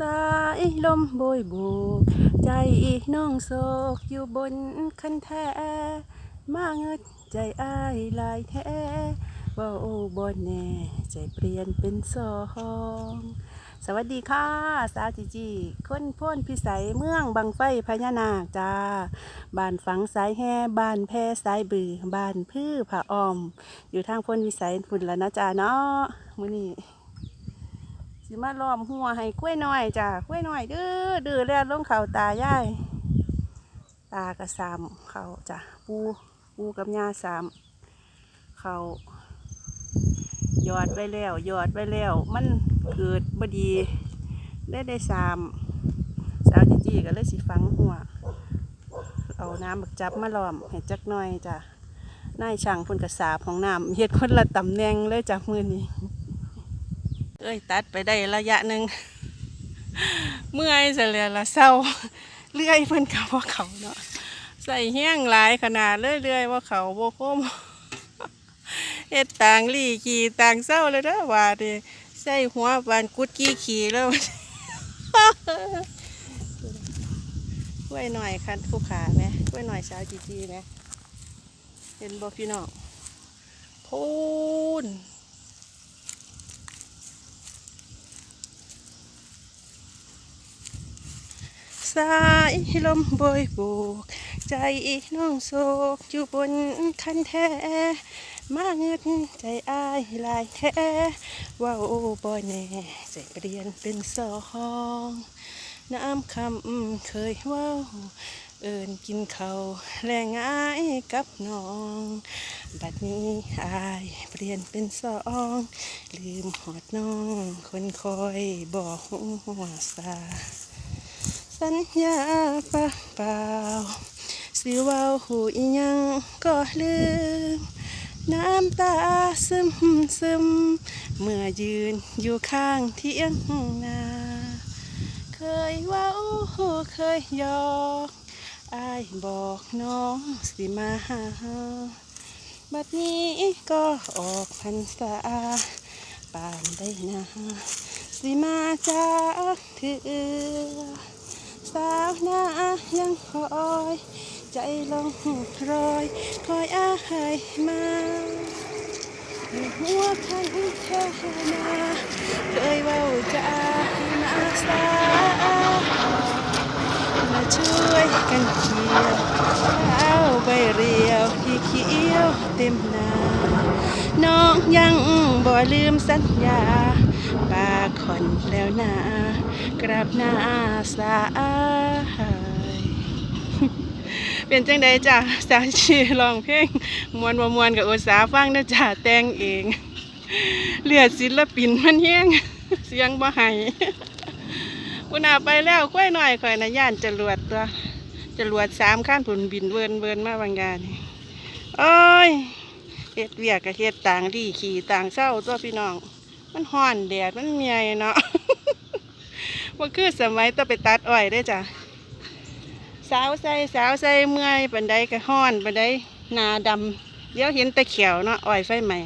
สายลมโบยโบกใจน้องโศกอยู่บนคันแท้มาเงิดใจอ้ายลายแท้ว่าโอ้บนแน่ใจเปลี่ยนเป็นสองสวัสดีค่ะ สาวจีจีคนพ้นพิสัยเมืองบังไฟพญานาคจ้าบ้านฝังสายแห่บ้านแพสายบือบ้านพือผาออม อยู่ทางพ้นวิสัยฝุ่นแล้วนะจ้าเนาะมื้อนี้ สิมาล้อมหัวให้กล้วยน้อยจ้ะกล้วยน้อยเด้อดื้อแล้วลงเขาตายายตากระสามเขาจ้ะปูปูกับยาสามเขายอดไว้แล้วยอดไว้แล้ว มันเกิดบดีได้ได้สามสาวจีจีก็เลยสิฟังหัว เอาน้ำบักจับมาล้อมให้จักหน่อยจ้ะนายช่างพุ่นกระสาบของน้ำเฮ็ดคนละตำแหน่งเลยจ้ะมือนี้ เอ้ยตัดไปได้ระยะหนึ่งเมื่อยเสียแล้วละเศร้าเลื่อยเพิ่นกับว่าเขาเนาะใส่แห้งหลายขนาดเลยเลื่อยๆว่าเขาโบโคมเฮ็ดต่างลี่ขี่ต่างเศร้าเลยเด้อว่าดิใส่หัวบานกุดกี้ขี่แล้วกล้วยหน่อยคันผู้ขาไหมกล้วยหน่อยสาวจีจีไหมเห็นบ่พี่น้องพูน สายลมโบยโบกใจน้องโศกอยู่บนคันแท้มาเงิดใจอายลายแท้ว่าโอ้บ่แน่ใจเปลี่ยนเป็นสองน้ำคำเคยว่าเอินกินเขาแรงง่ายกับน้อง บัดนี้อายเปลี่ยนเป็นสอง ลืมหอดน้อง คนคอยบอกหัวสา สัญญาปะเปล่าสิว่าหูอียังก็ลืม น้ำตาซึมซึม เมื่อยืนอยู่ข้างเที่ยงนา เคยว่าเคยยอกอายบอกน้องสิมาหาบัดนี้ก็ออกพรรษาป่านได้นาสิมาจากเถือ สาวหน้ายังคอย ใจลงรอยคอยอายมาหัวคันแค่นาเคยเว่าจะมาสามาช่วยกันเกี่ยวข้าวใบเรียวที่เขียวเต็มนา น้องยังบ่ลืมสัญญา ปาคอนแล้วนากราบหน้าสาเป็นจังใดจ้ะสาวชีร้องเพลงมวนบ่มวนกับอุตสาฟังนะจ้ะแต่งเองเลือดศิลปินมันแห้งเสียงบ่ให้กุนาไปแล้วค่อยหน่อยค่อยนะย่านจรวดตัวจรวดสามขั้นผุนบินเวินเวินมาบางงานโอ้ยเฮ็ดเวียกกับเฮ็ดต่างดีขี่ต่างเศร้าตัวพี่น้อง มันห่อนแดดมันเมียเนาะว่าคือสมัยต้องไปตัดอ้อยได้จ้ะสาวใส่สาวใส่เมื่อยปันใดก็ห้อนปันใดนาดำเดี๋ยวเห็นตะเขียวเนาะอ้อยไฟใหม่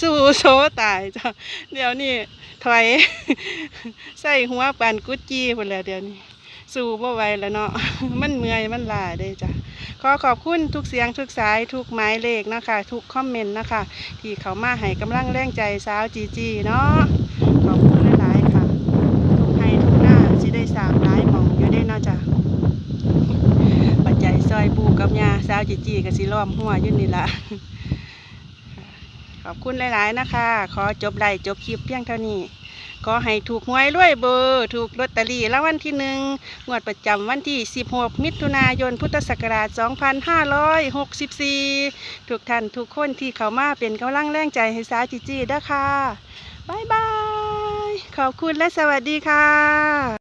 สู้โซตายจ้ะเดี๋ยวนี้ถอยใส่หัวปานกุดจี้หมดแล้วเดี๋ยวนี้ สู้บ่ไหวแล้วเนาะ มันเมื่อยมันลาได้จ้ะ ขอขอบคุณทุกเสียงทุกสายทุกหมายเลขนะคะ ทุกคอมเมนต์นะคะ ที่เขามาให้กำลังแรงใจสาวจีจีเนาะ ขอบคุณหลายๆค่ะ ทุกให้ทุกหน้าสิได้สามร้ายหมองอยู่ได้เนาะจ้ะ ปัจจัยซอยปูกับยาสาวจีจีกับสิล้อมหัวยุ่นนี่ละขอบคุณหลาย ๆ นะคะ ขอจบไลฟ์จบคลิปเพียงเท่านี้ ขอให้ถูกหวยรวยเบอร์ถูกลอตเตอรี่รางวัลที่หนึ่งงวดประจำวันที่ 16 มิถุนายน พุทธศักราช 2564 ทุกท่านทุกคนที่เข้ามาเป็นกำลังแรงใจให้สาวจีจีด้อค่ะบายบาย ขอบคุณและสวัสดีค่ะ